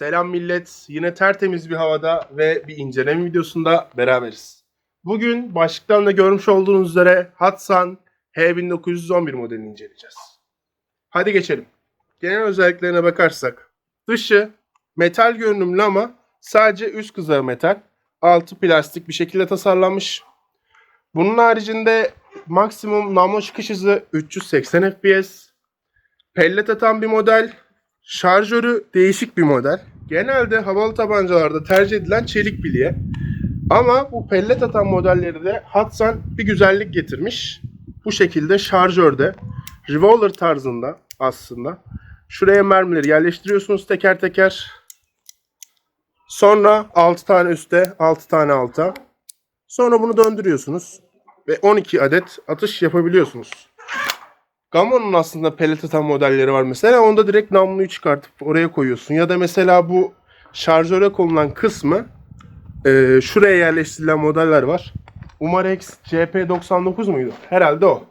Selam millet. Yine tertemiz bir havada ve bir inceleme videosunda beraberiz. Bugün başlıktan da görmüş olduğunuz üzere Hatsan H1911 modelini inceleyeceğiz. Hadi geçelim. Genel özelliklerine bakarsak dışı metal görünümlü ama sadece üst kızarı metal. Altı plastik bir şekilde tasarlanmış. Bunun haricinde maksimum namlu çıkış hızı 380 FPS. Pellet atan bir model. Şarjörü değişik bir model. Genelde havalı tabancalarda tercih edilen çelik bilye. Ama bu pellet atan modelleri de Hatsan bir güzellik getirmiş. Bu şekilde şarjörde revolver tarzında aslında. Şuraya mermileri yerleştiriyorsunuz teker teker. Sonra 6 tane üste, 6 tane alta. Sonra bunu döndürüyorsunuz ve 12 adet atış yapabiliyorsunuz. Gamo'nun aslında pellet atan modelleri var mesela. Onda direkt namluyu çıkartıp oraya koyuyorsun. Ya da mesela bu şarjöre konulan kısmı e, şuraya yerleştirilen modeller var. Umarex CP99 muydu? Herhalde o.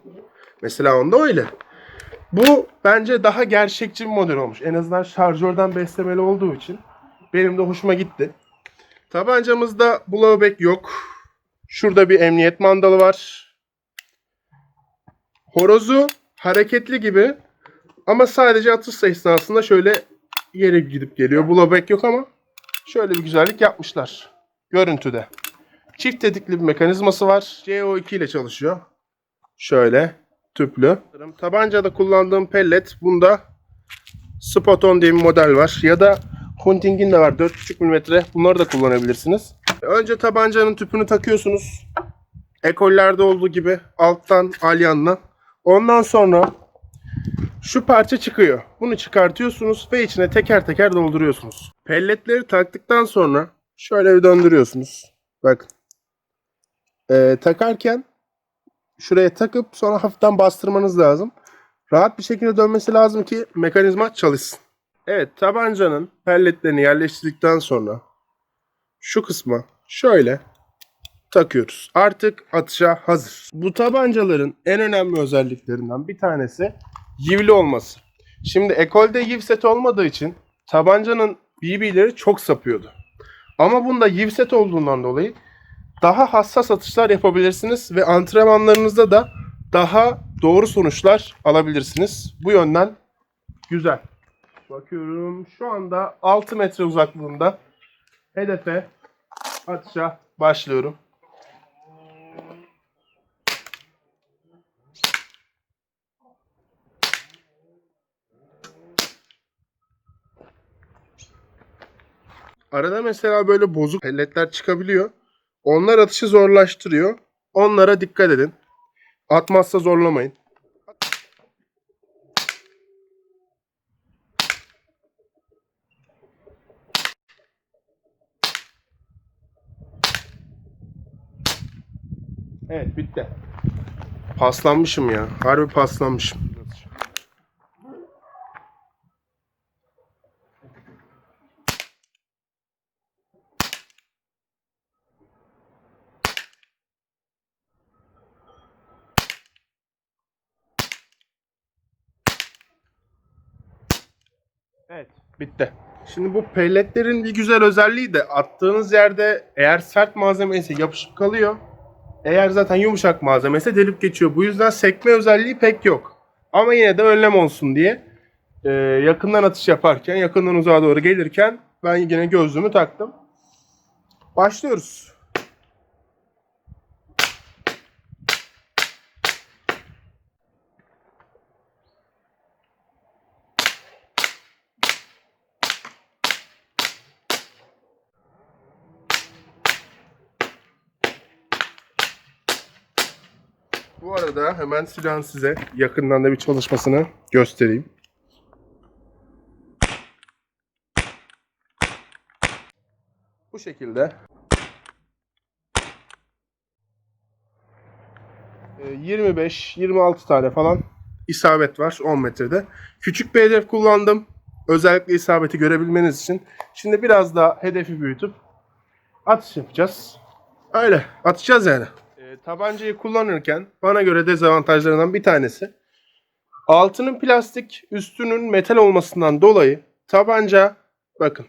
Mesela onda öyle. Bu bence daha gerçekçi bir model olmuş. En azından şarjörden beslemeli olduğu için benim de hoşuma gitti. Tabancamızda blowback yok. Şurada bir emniyet mandalı var. Horozu hareketli gibi ama sadece atış esnasında şöyle yere gidip geliyor. Blowback yok ama şöyle bir güzellik yapmışlar. Görüntüde. Çift tetikli bir mekanizması var. CO2 ile çalışıyor. Şöyle tüplü. Tabancada kullandığım pellet bunda Spot on diye bir model var. Ya da Hunting'in de var 4,5 mm. Bunları da kullanabilirsiniz. Önce tabancanın tüpünü takıyorsunuz. Ekollerde olduğu gibi alttan alyanla. Ondan sonra şu parça çıkıyor. Bunu çıkartıyorsunuz ve içine teker teker dolduruyorsunuz. Pelletleri taktıktan sonra şöyle bir döndürüyorsunuz. Bakın. Ee, takarken şuraya takıp sonra hafiften bastırmanız lazım. Rahat bir şekilde dönmesi lazım ki mekanizma çalışsın. Evet tabancanın pelletlerini yerleştirdikten sonra şu kısma şöyle takıyoruz. Artık atışa hazır. Bu tabancaların en önemli özelliklerinden bir tanesi yivli olması. Şimdi ekolde yiv set olmadığı için tabancanın BB'leri çok sapıyordu. Ama bunda yiv set olduğundan dolayı daha hassas atışlar yapabilirsiniz ve antrenmanlarınızda da daha doğru sonuçlar alabilirsiniz. Bu yönden güzel. Bakıyorum şu anda 6 metre uzaklığında hedefe atışa başlıyorum. Arada mesela böyle bozuk pelletler çıkabiliyor. Onlar atışı zorlaştırıyor. Onlara dikkat edin. Atmazsa zorlamayın. Evet bitti. Paslanmışım ya. Harbi paslanmışım. Evet, bitti. Şimdi bu pelletlerin bir güzel özelliği de attığınız yerde eğer sert malzeme ise yapışıp kalıyor. Eğer zaten yumuşak malzeme ise delip geçiyor. Bu yüzden sekme özelliği pek yok. Ama yine de önlem olsun diye e, yakından atış yaparken, yakından uzağa doğru gelirken ben yine gözlüğümü taktım. Başlıyoruz. Bu arada hemen silahın size yakından da bir çalışmasını göstereyim. Bu şekilde. Ee, 25-26 tane falan isabet var 10 metrede. Küçük bir hedef kullandım. Özellikle isabeti görebilmeniz için. Şimdi biraz daha hedefi büyütüp atış yapacağız. Öyle atacağız yani. E, tabancayı kullanırken bana göre dezavantajlarından bir tanesi altının plastik, üstünün metal olmasından dolayı tabanca bakın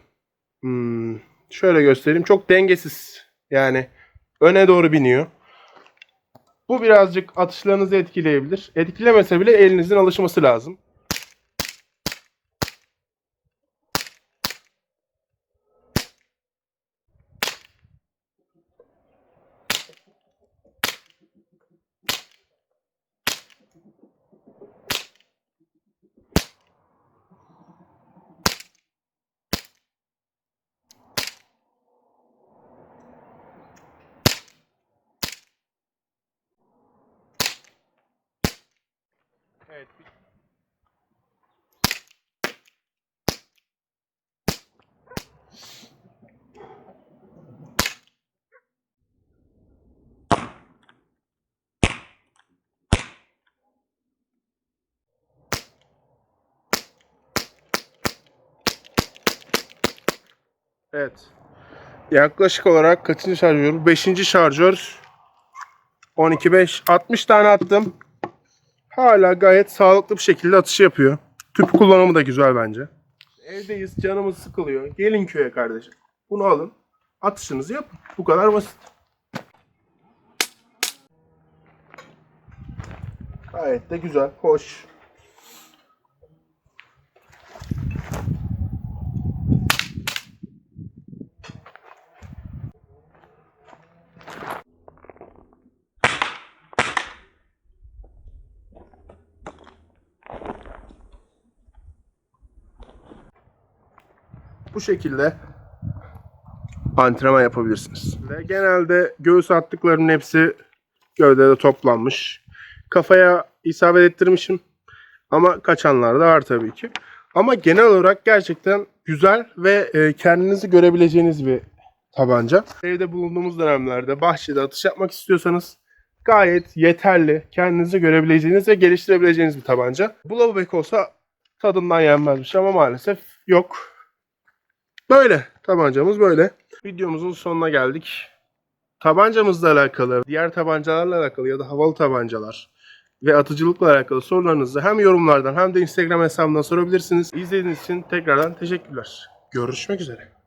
Hmm, şöyle göstereyim. Çok dengesiz. Yani öne doğru biniyor. Bu birazcık atışlarınızı etkileyebilir. Etkilemese bile elinizin alışması lazım. Evet. Evet. Yaklaşık olarak kaçıncı şarjör? Beşinci şarjör. 12.5. 60 tane attım. Hala gayet sağlıklı bir şekilde atışı yapıyor. Tüp kullanımı da güzel bence. Evdeyiz, canımız sıkılıyor. Gelin köye kardeşim. Bunu alın. Atışınızı yapın. Bu kadar basit. Gayet de güzel, hoş. Bu şekilde antrenman yapabilirsiniz. Ve genelde göğüs attıklarımın hepsi gövdede toplanmış. Kafaya isabet ettirmişim. Ama kaçanlar da var tabii ki. Ama genel olarak gerçekten güzel ve e, kendinizi görebileceğiniz bir tabanca. Evde bulunduğumuz dönemlerde bahçede atış yapmak istiyorsanız gayet yeterli, kendinizi görebileceğiniz ve geliştirebileceğiniz bir tabanca. Bu lavabek olsa tadından yenmezmiş ama maalesef yok. Böyle. Tabancamız böyle. Videomuzun sonuna geldik. Tabancamızla alakalı, diğer tabancalarla alakalı ya da havalı tabancalar ve atıcılıkla alakalı sorularınızı hem yorumlardan hem de Instagram hesabından sorabilirsiniz. İzlediğiniz için tekrardan teşekkürler. Görüşmek üzere.